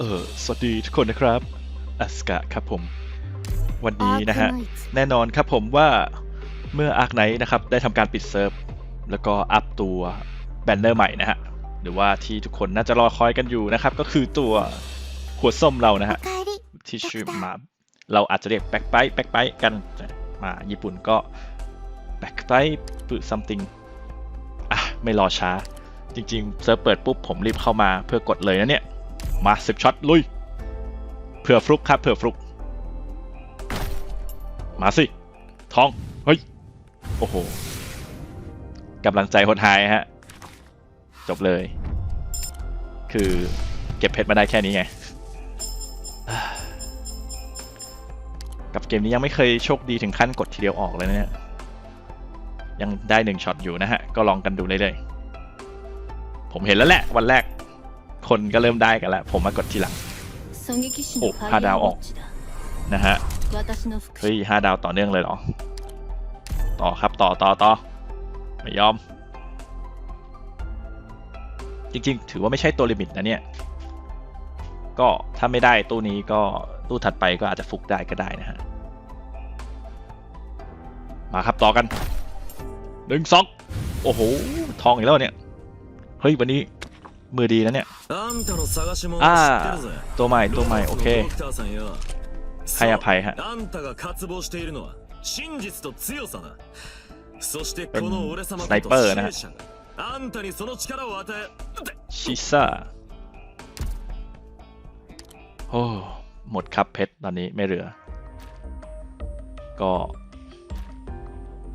เออ สวัสดีทุกคนนะครับอัสกะครับผม วันนี้นะฮะ แน่นอนครับผมว่าเมื่ออาร์คไนท์นะครับ ได้ทำการปิดเซิร์ฟ แล้วก็อัพตัวแบนเนอร์ใหม่นะฮะ หรือว่าที่ทุกคนน่าจะรอคอยกันอยู่นะครับ ก็คือตัวขวดส้มเรานะฮะ ที่ชื่อมา เราอาจจะเรียกแบ็คไบต์แบ็คไบต์กันมาญี่ปุ่นก็แบ็คไบต์ปื้ซัมติงอะ ไม่รอช้า จริง ๆ เซิร์ฟเปิดปุ๊บผมรีบเข้ามาเพื่อกดเลยนะเนี่ย มาสิบช็อตลุย เผื่อฟลุกครับเผื่อฟลุก มาสิ ทอง เฮ้ย โอ้โหกำลังใจคนไทยฮะ จบเลย คือเก็บเพชรมาได้แค่นี้ไง กับเกมนี้ยังไม่เคยโชคดีถึงขั้นกดทีเดียวออกเลยนะเนี่ย ยังได้หนึ่งช็อตอยู่นะฮะ ก็ลองกันดูเรื่อยๆผมเห็นแล้วแหละวันแรก คนก็เริ่มได้กันแล้ว ผมมากดทีหลัง โอ้ห้าดาวออก นะฮะ เฮ้ยห้าดาวต่อเนื่องเลยเหรอ ต่อครับต่อต่อต่อไม่ยอม จริงๆ ถือว่าไม่ใช่ตัวลิมิตนะเนี่ย ก็ถ้าไม่ได้ตู้นี้ก็ตู้ถัดไปก็อาจจะฟุกได้ก็ได้นะฮะ มาครับต่อกันหนึ่งสองโอ้โห ทองอีกแล้วเนี่ย เฮ้ย วันนี้ มือดีนะเนี่ยอ่าตัวใหม่ตัวใหม่โอเคให้อภัยฮะเป็นสไนเปอร์นะฮชิซ่าโอ้หมดครับเพชรตอนนี้ไม่เหลือ ก็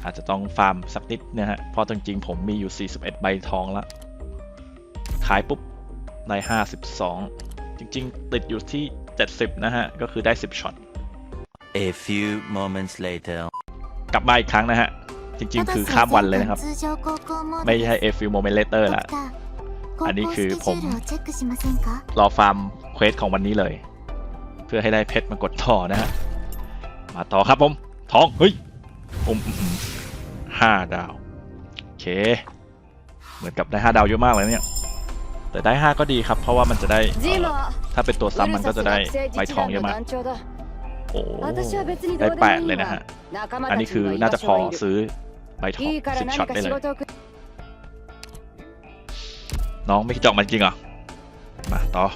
อาจจะต้องฟาร์มสักนิดนะฮะ เพราะจริงๆผมมีอยู่ 41 ใบทองแล้ว ขายปุ๊บใน 52 จริง ๆ ติดอยู่ที่ 70 นะฮะ ก็คือได้ 10ช็อต A few moments later กลับมาอีกครั้งนะฮะ จริง ๆ คือข้ามวันเลยนะครับ ไม่ใช่ A few moments later ละอันนี้คือผมรอฟาร์มเควสของวันนี้เลย เพื่อให้ได้เพชรมากดท่อนะฮะ มาต่อครับผมทอง เฮ้ยผมห้าดาว โอเค เหมือนกับได้ห้าดาวเยอะมากเลยเนี่ย แต่ได้ห้าก็ดีครับ เพราะว่ามันจะได้เอ่อถ้าเป็นตัวซ้ำมันก็จะได้ใบทองเยอะมาก โอ้ได้แปดเลยนะฮะ อันนี้คือน่าจะพอซื้อใบทอง いいから สิบช็อ 何 ต か ได้ 仕 เลย 事をく น้องไม่คิดจะออกมันจริงเหรอ มาต่อ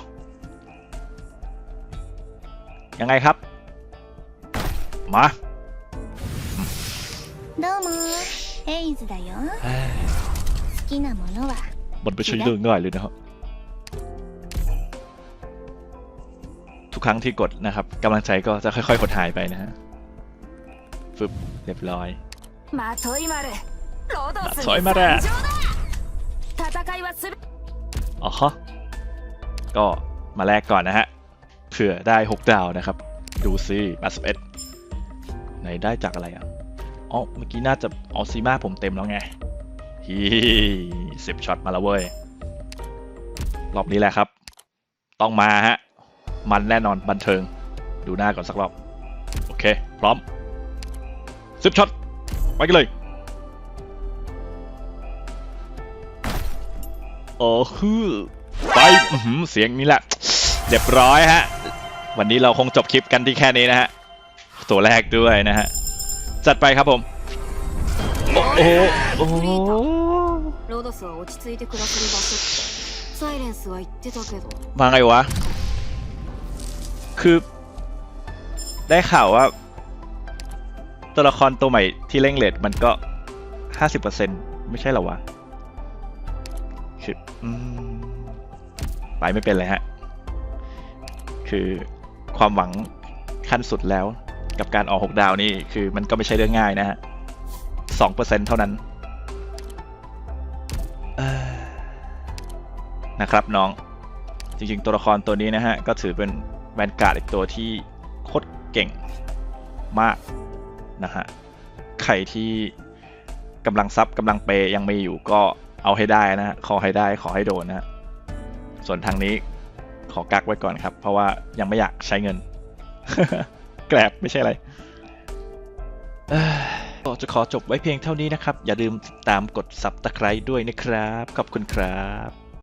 ยังไงครับ มา どうもエイズだよ好きなものは มันไม่ใช่เรื่องง่ายเลยนะครั ครั้งที่กดนะครับกำลังใจก็จะค่อยๆหดหายไปนะฮะฟึบเรียบร้อยมาถอยมาแล้วอ๋อก็มาแลกก่อนนะฮะเผื่อได้ 6 ดาวนะครับ ดูซิ81ไหนได้จากอะไรอะอ๋อเมื่อกี้น่าจะออซีมาผมเต็มแล้วไงฮิสิบช็อตมาแล้วเว้ย รอบนี้แหละครับ ต้องมาฮะ มันแน่นอนบันเทิง ดูหน้าก่อนสักรอบ โอเค พร้อมสิบช็อต ไปกันเลย โอ้คือไปอื้อหือเสียงนี้แหละ เรียบร้อยฮะ วันนี้เราคงจบคลิปกันที่แค่นี้นะฮะ ตัวแรกด้วยนะฮะ จัดไปครับผม โอ้โหโอ้โห ロドスは落ち着いて暮らせる場所ってサイレンスは言ってたけど มาไงวะ คือได้ข่าวว่า ตัวละครตัวใหม่ที่เร่งเลดมันก็ห้าสิบเปอร์เซ็นไม่ใช่เหรอวะคืออืมไปไม่เป็นเลยฮะ คือความหวังขั้นสุดแล้วกับการออกหกดาวนี่คือมันก็ไม่ใช่เรื่องง่ายนะฮะสองเปอร์เซ็นเท่านั้นนะครับน้อง จริง ๆ ตัวละครตัวนี้นะฮะ ก็ถือเป็น แวนการ์ดอีกตัวที่โคตรเก่งมากนะฮะ ใครที่กำลังซับกำลังเปย์ยังไมีอยู่ก็เอาให้ได้นะฮะขอให้ได้ขอให้โดนนะฮะ ส่วนทางนี้ขอกักไว้ก่อนครับ เพราะว่ายังไม่อยากใช้เงิน แกลบไม่ใช่อะไรก็จะขอจบไว้เพียงเท่านี้นะครับ อย่าลืมติดตามกด subscribe ด้วยนะครับ ขอบคุณครับ